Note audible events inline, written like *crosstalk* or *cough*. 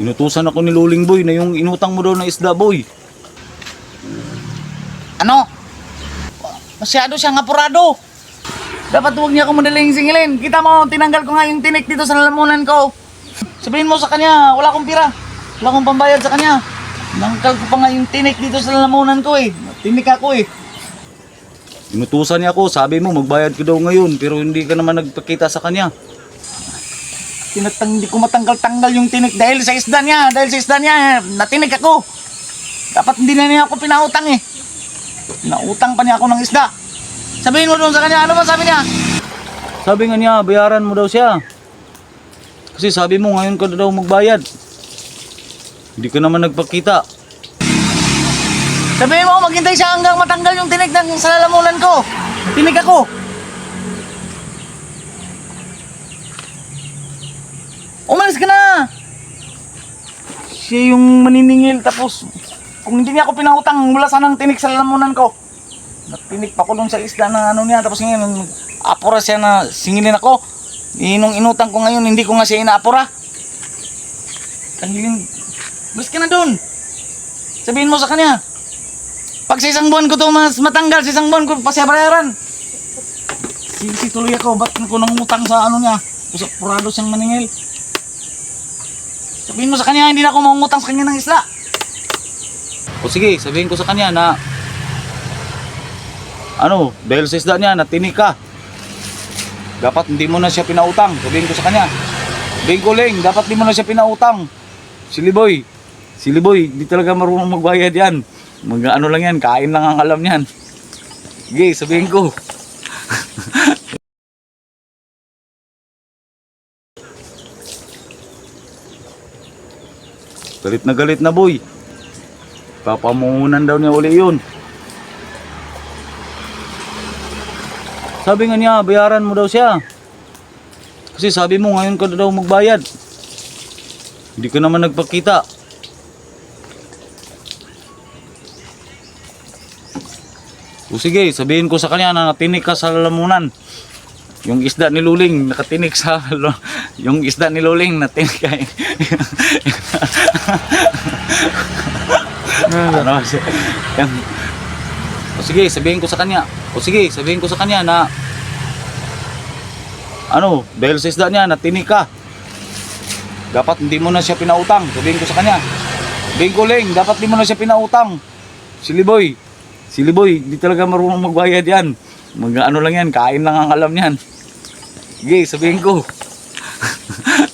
Inutusan ako ni Luling Boy na yung inutang mo daw na isda, boy. Ano? Masyado siyang apurado. Dapat huwag niya ako madaling singilin. Kita mo, tinanggal ko nga yung tinik dito sa lalamunan ko. Sabihin mo sa kanya, wala akong pira. Wala akong pambayad sa kanya. Nangkal ko pa nga yung tinik dito sa lalamunan ko eh. Tinik ako eh. Inutusan niya ako, sabi mo magbayad ka daw ngayon, pero hindi ka naman nagpakita sa kanya. Tinatang, hindi ko matanggal-tanggal yung tinik dahil sa isda niya. Dahil sa isda niya, natinik ako. Dapat hindi na niya ako pinautang eh. Pinautang pa niya ako ng isda. Sabihin mo doon sa kanya, ano ba sabi niya? Sabi nga niya, bayaran mo daw siya. Kasi sabi mo ngayon ka daw magbayad. Hindi ka naman nagpakita. Sabihin mo, maghintay siya hanggang matanggal yung tinik ng sa lalamunan ko. Tinik ako. Umalis ka na! Siya yung maniningil tapos kung hindi niya ako pinautang, wala sanang tinik sa lalamunan ko. Natinik pa ko dun sa isda ng ano niya tapos ngayon apura siya na singilin ako. Inong inutang ko ngayon, hindi ko nga siya inaapura. Tangilin, bus ka na dun. Sabihin mo sa kanya, pag sa isang buwan ko to mas matanggal, sa isang buwan ko pa siya bayaran. Sisi tuloy ako, ba't ko nang utang sa ano niya? Kasi purado siyang maningil. Sabihin mo sa kanya, hindi na ako mangutang sa kanya ng isla. O sige, sabihin ko sa kanya na ano, dahil sa isda niya, natinik ka. Dapat hindi mo na siya pinautang. Sabihin ko sa kanya. Sabihin ko, Leng, dapat hindi mo na siya pinautang. Si Liboy, si Liboy, di talaga marunong magbayad yan. Mag ano lang yan, kain lang ang alam niyan. Sige, sabihin ko. *laughs* galit na galit na boy. Papamuhunan daw niya uli yun. Sabi nga niya, bayaran mo daw siya. Kasi sabi mo ngayon ka daw magbayad. Hindi ka naman nagpakita. O sige, sabihin ko sa kanya na natinik ka sa lalamunan. Yung isda ni Luling nakatinik sa yung isda ni Luling natinik ka. ano siya? Yan. O sige, sabihin ko sa kanya. O sige, sabihin ko sa kanya na ano, dahil sa isda niya, natinik ka. Dapat hindi mo na siya pinautang. Sabihin ko sa kanya. Sabihin ko, Leng, dapat hindi mo na siya pinautang. Si Liboy, si Liboy, di talaga marunong magbayad yan. Mag ano lang yan, kain lang ang alam niyan. Sige, sabihin ko. *laughs*